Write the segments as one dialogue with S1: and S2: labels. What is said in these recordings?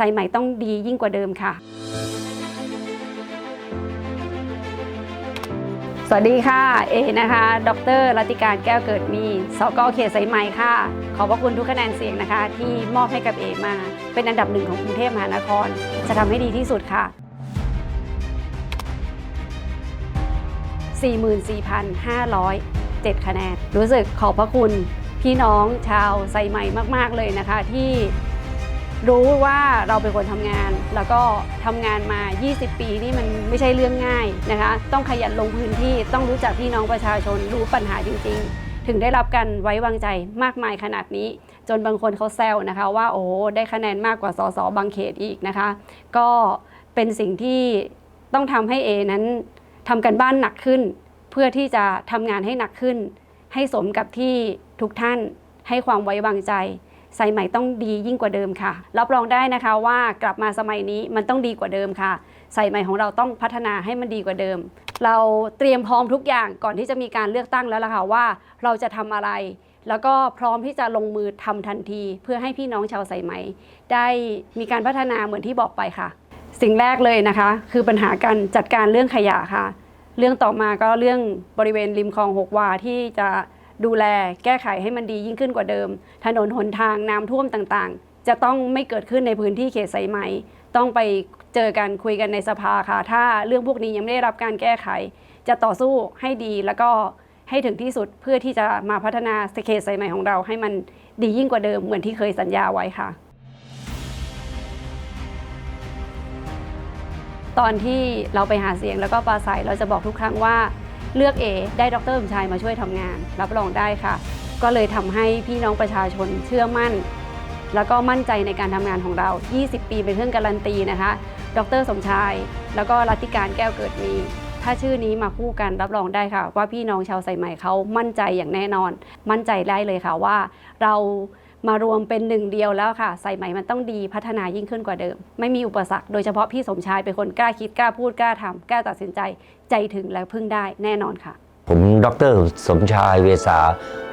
S1: สายใหม่ต้องดียิ่งกว่าเดิมค่ะ สวัสดีค่ะ เอนะคะ ดรรัติการแก้วเกิดมี สกเขตสายไหมค่ะ ขอบพระคุณทุกคะแนนเสียงนะคะ ที่มอบให้กับเอมา เป็นอันดับหนึ่งของกรุงเทพมหานคร จะทำให้ดีที่สุดค่ะ 44,507 คะแนน รู้สึกขอบพระคุณพี่น้องชาวไซใหม่มาก ๆ เลยนะคะที่ รู้ว่าเราเป็นคนทำงาน แล้วก็ทำงานมา 20 ปีนี่มันไม่ใช่เรื่องง่ายนะคะ ต้องขยันลงพื้นที่ต้องรู้จักพี่น้องประชาชนรู้ปัญหาจริง ๆ ถึงได้รับการไว้วางใจมากมายขนาดนี้ จนบางคนเขาแซวนะคะ ว่าโอ้ได้คะแนนมากกว่าสสบางเขตอีกนะคะ ก็เป็นสิ่งที่ต้องทำให้เอนั้นทำกันบ้านหนักขึ้น เพื่อที่จะทำงานให้หนักขึ้น ให้สมกับที่ทุกท่านให้ความไว้วางใจ สายใหม่ต้องดียิ่งกว่าเดิมค่ะ รับรองได้นะคะว่ากลับมาสมัยนี้มันต้องดีกว่าเดิมค่ะสายใหม่ของเราต้องพัฒนาให้มันดีกว่าเดิม เราเตรียมพร้อมทุกอย่างก่อนที่จะมีการเลือกตั้งแล้วล่ะค่ะว่าเราจะทำอะไร แล้วก็พร้อมที่จะลงมือทำทันที เพื่อให้พี่น้องชาวสายไหม ได้มีการพัฒนาเหมือนที่บอกไปค่ะ สิ่งแรกเลยนะคะ คือปัญหาการจัดการเรื่องขยะค่ะ เรื่องต่อมาก็เรื่องบริเวณริมคลองหกวาที่จะ ดูแลแก้ไขให้มันดียิ่งขึ้นกว่าเดิม ถนนหนทางน้ำท่วมต่างๆ จะต้องไม่เกิดขึ้นในพื้นที่เขตสายไหม ต้องไปเจอกันคุยกันในสภาค่ะ ถ้าเรื่องพวกนี้ยังไม่ได้รับการแก้ไข จะต่อสู้ให้ดีแล้วก็ให้ถึงที่สุดเพื่อที่จะมาพัฒนาเขตสายไหมของเรา ให้มันดียิ่งกว่าเดิมเหมือนที่เคยสัญญาไว้ค่ะ ตอนที่เราไปหาเสียงแล้วก็ปราศัยเราจะบอกทุกครั้งว่า เลือกเอได้ดรสมชายมาช่วยทำงาน รับรองได้ค่ะ ก็เลยทำให้พี่น้องประชาชนเชื่อมั่น แล้วก็มั่นใจในการทำงานของเรา 20 ปีเป็นเครื่องการันตีนะคะ ดรสมชาย แล้วก็รัติการแก้วเกิดมี ถ้าชื่อนี้มาคู่กันรับรองได้ค่ะ ว่าพี่น้องชาวไซใหม่เขามั่นใจอย่างแน่นอน มั่นใจได้เลยค่ะว่า เรา มารวมเป็นหนึ่งเดียวแล้วค่ะไซใหม่มันต้องดีพัฒนายิ่งขึ้นกว่าเดิม ไม่มีอุปสรรคโดยเฉพาะพี่สมชายเป็นคนกล้าคิดกล้าพูดกล้าทำกล้าตัดสินใจใจถึงและพึ่งได้แน่นอนค่ะ
S2: ผมดรสมชายเวสา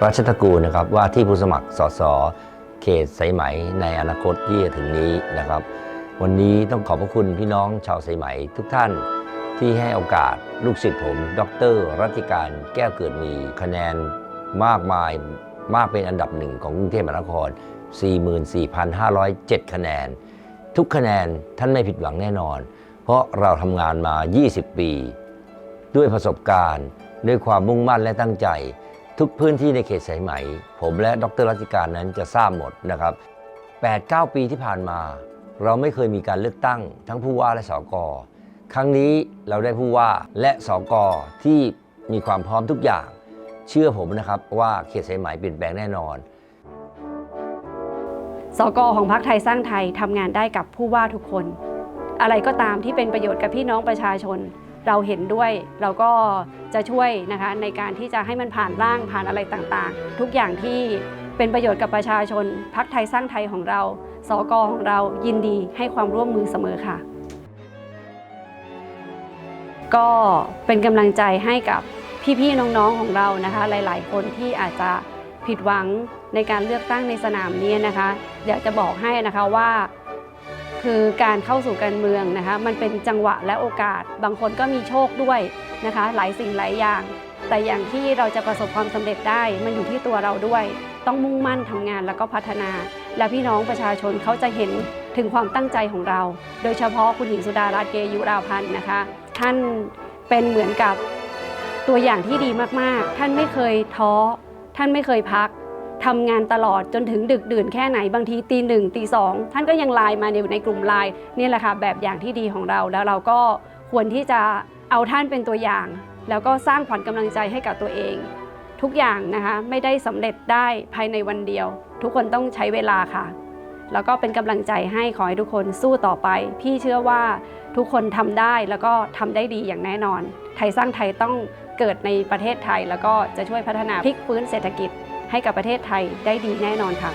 S2: รัชตะกูลนะครับว่าที่ผู้สมัครสสเขตสายไหมในอนาคตที่จะถึงนี้นะครับ วันนี้ต้องขอบพระคุณพี่น้องชาวสายไหมทุกท่านที่ให้โอกาสลูกศิษย์ผม ดรรัติการแก้วเกิดมีคะแนนมากมาย มากเป็นอันดับหนึ่งของกรุงเทพมหานคร 44,507 คะแนน ทุกคะแนนท่านไม่ผิดหวังแน่นอน เพราะเราทำงานมา 20 ปี ด้วยประสบการณ์ ด้วยความมุ่งมั่นและตั้งใจ ทุกพื้นที่ในเขตสายไหม ผมและดรรัติการนั้นจะทราบหมดนะครับ 8-9 ปีที่ผ่านมา เราไม่เคยมีการเลือกตั้ง ทั้งผู้ว่าและสกครั้งนี้เราได้ผู้ว่าและสกที่มีความพร้อมทุกอย่าง เชื่อผมนะครับว่าเขตสายไหมเปลี่ยนแปลงแน่นอน
S1: สกของพรรคไทยสร้างไทยทำงานได้กับผู้ว่าทุกคน อะไรก็ตามที่เป็นประโยชน์กับพี่น้องประชาชน เราเห็นด้วยเราก็จะช่วยนะคะในการที่จะให้มันผ่านร่างผ่านอะไรต่างๆ ทุกอย่างที่เป็นประโยชน์กับประชาชนพรรคไทยสร้างไทยของเรา สกของเรายินดีให้ความร่วมมือเสมอค่ะ ก็เป็นกำลังใจให้กับ พี่ๆน้องๆของเรานะคะ หลายๆ คนที่อาจจะผิดหวังในการเลือกตั้งในสนามนี้นะคะ อยากจะบอกให้นะคะว่าคือการเข้าสู่การเมืองนะคะ มันเป็นจังหวะและโอกาส บางคนก็มีโชคด้วยนะคะ หลายสิ่งหลายอย่าง แต่อย่างที่เราจะประสบความสำเร็จได้ มันอยู่ที่ตัวเราด้วย ต้องมุ่งมั่นทำงานแล้วก็พัฒนา และพี่น้องประชาชนเขาจะเห็นถึงความตั้งใจของเรา โดยเฉพาะคุณหญิงสุดารัตน์เกยุราพันธ์นะคะ ท่านเป็นเหมือนกับ ตัวอย่างที่ดีมากๆ ท่านไม่เคยท้อ ท่านไม่เคยพักทำงานตลอดจนถึงดึกดื่นแค่ไหนบางทีตีหนึ่งตีสองท่านก็ยังไลน์มาในกลุ่มไลน์นี่แหละค่ะแบบอย่างที่ดีของเราแล้วเราก็ควรที่จะเอาท่านเป็นตัวอย่าง แล้วก็สร้างขวัญกำลังใจให้กับตัวเอง ทุกอย่างนะคะไม่ได้สำเร็จได้ภายในวันเดียว ทุกคนต้องใช้เวลาค่ะ แล้วก็เป็นกำลังใจให้ขอให้ทุกคนสู้ต่อไป พี่เชื่อว่าทุกคนทำได้แล้วก็ทำได้ดีอย่างแน่นอน ไทยสร้างไทยต้อง เกิดในประเทศไทย แล้วก็จะช่วยพัฒนาพลิกฟื้นเศรษฐกิจให้กับประเทศไทยได้ดีแน่นอนค่ะ